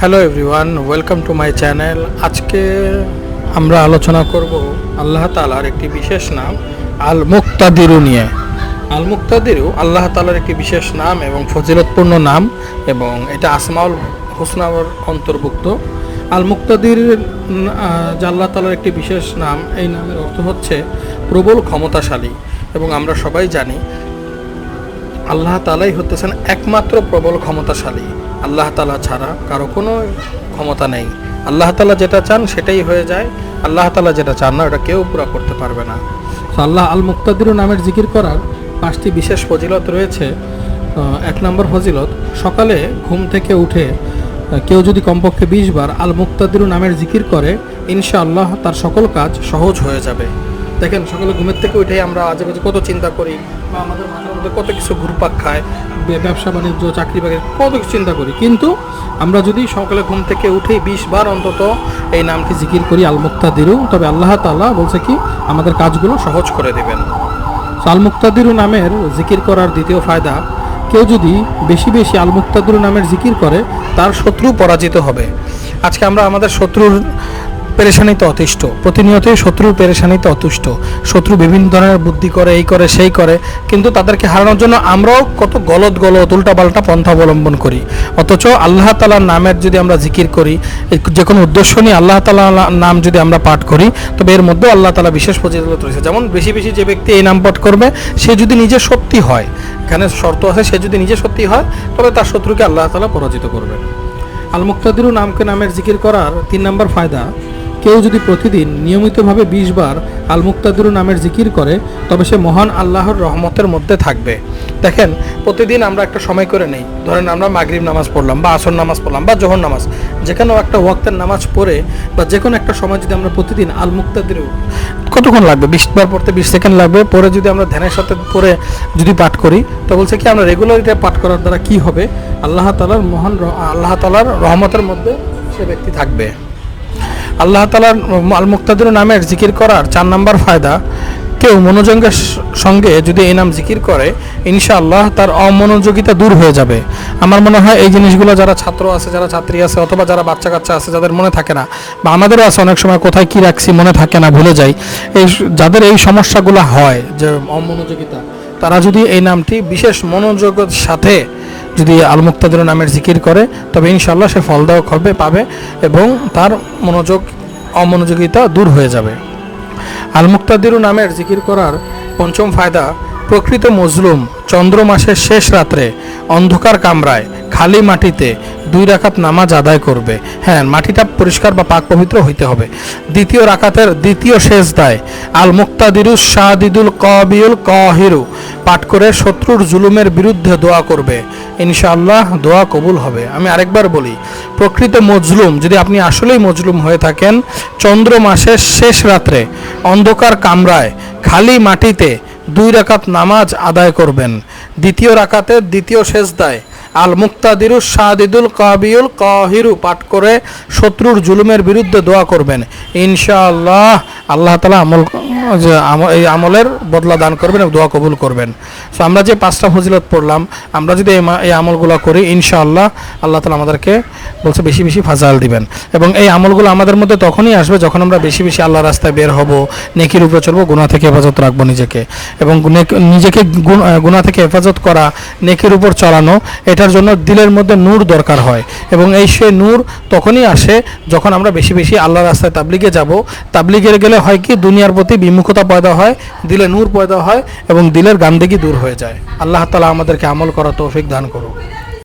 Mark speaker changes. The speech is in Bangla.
Speaker 1: Hello everyone welcome to my channel আজকে আমরা আলোচনা করব আল্লাহ তালার একটি বিশেষ নাম আল মুক্তাদিরু নিয়ে। আল মুক্তাদিরু আল্লাহ তালার একটি বিশেষ নাম এবং ফজিলতপূর্ণ নাম এবং এটা আসমাউল হুসনার অন্তর্ভুক্ত। আল মুক্তাদির আল্লাহ তালার একটি বিশেষ নাম, এই নামের অর্থ হচ্ছে প্রবল ক্ষমতাশালী। এবং আমরা সবাই জানি আল্লাহ তালাই হতেছেন একমাত্র প্রবল ক্ষমতাশালী। আল্লাহ তালা ছাড়া কারও কোনো ক্ষমতা নেই। আল্লাহ তালা যেটা চান সেটাই হয়ে যায়। আল্লাহ তালা যেটা চান না, ওটা কেউ পুরা করতে পারবে না। তো আল্লাহ আল মুক্তাদির নামের জিকির করার পাঁচটি বিশেষ ফজিলত রয়েছে। এক নম্বর ফজিলত, সকালে ঘুম থেকে উঠে কেউ যদি কমপক্ষে বিশ বার আল মুক্তাদির নামের জিকির করে, ইনশাআল্লাহ তার সকল কাজ সহজ হয়ে যাবে। দেখেন, সকালে ঘুমের থেকে উঠে আমরা আজে বাজে কত চিন্তা করি, বা আমাদের মাথার মধ্যে কত কিছু ঘুরপাক খায় ব্যবসা, বাণিজ্য, চাকরি, বাকরি, কত কিছু চিন্তা করি। কিন্তু আমরা যদি সকালে ঘুম থেকে উঠে বিশ বার অন্তত এই নামটি জিকির করি আল মুক্তাদিরু তবে আল্লাহ তাআলা বলছে কি, আমাদের কাজগুলো সহজ করে দেবেন। আল মুক্তাদিরু নামের জিকির করার দ্বিতীয় ফায়দা, কেউ যদি বেশি বেশি আল মুক্তাদিরু নামের জিকির করে, তার শত্রু পরাজিত হবে। আজকে আমরা আমাদের শত্রুর পেরেশানিতে অতিষ্ঠ। প্রতিনিয়তই শত্রুর পেরেশানিতে অতুষ্ট। শত্রু বিভিন্ন ধরনের বুদ্ধি করে, এই করে, সেই করে। কিন্তু তাদেরকে হারানোর জন্য আমরাও কত গলত গলত উল্টাপাল্টা পন্থা অবলম্বন করি। অথচ আল্লাহ তালার নামের যদি আমরা জিকির করি যে কোনো উদ্দেশ্য নিয়ে আল্লাহ তালা নাম যদি আমরা পাঠ করি, তবে এর মধ্যেও আল্লাহ তালা বিশেষ ফজিলত রয়েছে। যেমন বেশি বেশি যে ব্যক্তি এই নাম পাঠ করবে, সে যদি নিজে সত্যি হয়, এখানে শর্ত আছে, সে যদি নিজে সত্যি হয়, তবে তার শত্রুকে আল্লাহ তালা পরাজিত করবে আল মুক্তাদিরু নামকে নামের জিকির করার তিন নম্বর ফায়দা কেউ যদি প্রতিদিন নিয়মিতভাবে বিশ বার আল মুক্তাদিরু নামের জিকির করে, তবে সে মহান আল্লাহর রহমতের মধ্যে থাকবে। দেখেন, প্রতিদিন আমরা একটা সময় করে নেই। ধরেন আমরা মাগরিব নামাজ পড়লাম, বা আসর নামাজ পড়লাম, বা জোহর নামাজ। যেখানেও একটা ওয়াক্তের নামাজ পড়ে, বা যে কোনো একটা সময় যদি আমরা প্রতিদিন আল মুক্তাদিরু কতক্ষণ লাগবে? বিশ বার পড়তে বিশ সেকেন্ড লাগবে। পরে যদি আমরা ধ্যানের সাথে পড়ে যদি পাঠ করি, তো বলছে কি, আমরা রেগুলারিটি পাঠ করার দ্বারা কি হবে? আল্লাহ তালার মহান আল্লাহ তালার রহমতের মধ্যে সে ব্যক্তি থাকবে। আল্লাহ তালার আল মুক্তাদির নামের জিকির করার চার নাম্বার ফায়দা, কেউ মনোযোগের সঙ্গে যদি এই নাম জিকির করে, ইনশাআল্লাহ তার অমনোযোগিতা দূর হয়ে যাবে। আমার মনে হয় এই জিনিসগুলো যারা ছাত্র আছে, যারা ছাত্রী আছে, অথবা যারা বাচ্চা কাচ্চা আছে, যাদের মনে থাকে না, বা আমাদেরও আছে অনেক সময়, কোথায় কি রাখছি মনে থাকে না, ভুলে যাই। এই যাদের এই সমস্যাগুলো হয় যে অমনোযোগিতা, তারা যদি এই নামটি বিশেষ মনোযোগের সাথে যদি আল মুক্তাদের নামের জিকির করে, তবে ইনশাল্লাহ সে ফলদায়ক হবে, পাবে এবং তার মনোযোগ, অমনোযোগিতা দূর হয়ে যাবে। আল মুক্তাদিরু নামের জিকির করার পঞ্চম ফায়দা, প্রকৃত মজলুম চন্দ্র মাসের শেষ রাত্রে অন্ধকার কামরায় খালি মাটিতে দুই রাকাত নামাজ আদায় করবে। হ্যাঁ মাটিটা পরিষ্কার বা পাক পবিত্র হইতে হবে। দ্বিতীয় রাকাতের দ্বিতীয় শেষ দায় আল মুক্তাদিরু শাহদিদুল কবিউল কহিরু পাঠ করে শত্রুর জুলুমের বিরুদ্ধে দোয়া করবে। ইনশাআল্লাহ দোয়া কবুল হবে। আমি আরেকবার বলি, প্রকৃত মজলুম, যদি আপনি আসলেই মজলুম হয়ে থাকেন, চন্দ্র মাসের শেষ রাত্রে অন্ধকার কামরায় খালি মাটিতে দুই রাকাত নামাজ আদায় করবেন। দ্বিতীয় রাকাতের দ্বিতীয় শেষদায় আল মুক্তাদিরু সাদিদুল কাবিউল কাহিরু পাঠ করে শত্রুর জুলুমের বিরুদ্ধে দোয়া করবেন। ইনশাআল্লাহ, আল্লাহ তালা আমল যে এই আমলের বদলা দান করবেন এবং দোয়া কবুল করবেন। সো আমরা যে পাঁচটা ফজিলত পড়লাম, আমরা যদি এই আমলগুলো করি, ইনশাআল্লাহ আল্লাহ তালা আমাদেরকে বলছে বেশি বেশি ফাজাল দিবেন। এবং এই আমলগুলো আমাদের মধ্যে তখনই আসবে যখন আমরা বেশি বেশি আল্লাহ রাস্তায় বের হব, নেকির উপরে চলবো গুণা থেকে হেফাজত রাখব নিজেকে। এবং নিজেকে গুণ- থেকে হেফাজত করা, নেকির উপর চলানো এটার জন্য দিলের মধ্যে নূর দরকার হয়। এবং এই সে নূর তখনই আসে যখন আমরা বেশি বেশি আল্লাহ রাস্তায় তাবলিগে যাব। তাবলিগের গেলে হয় কি, দুনিয়ার প্রতি বিমুখতা পয়দা হয়, দিলে নূর পয়দা হয় এবং দিলের গান্দেগি দূর হয়ে যায়। আল্লাহ তালা আমাদেরকে আমল করা তৌফিক দান করুক।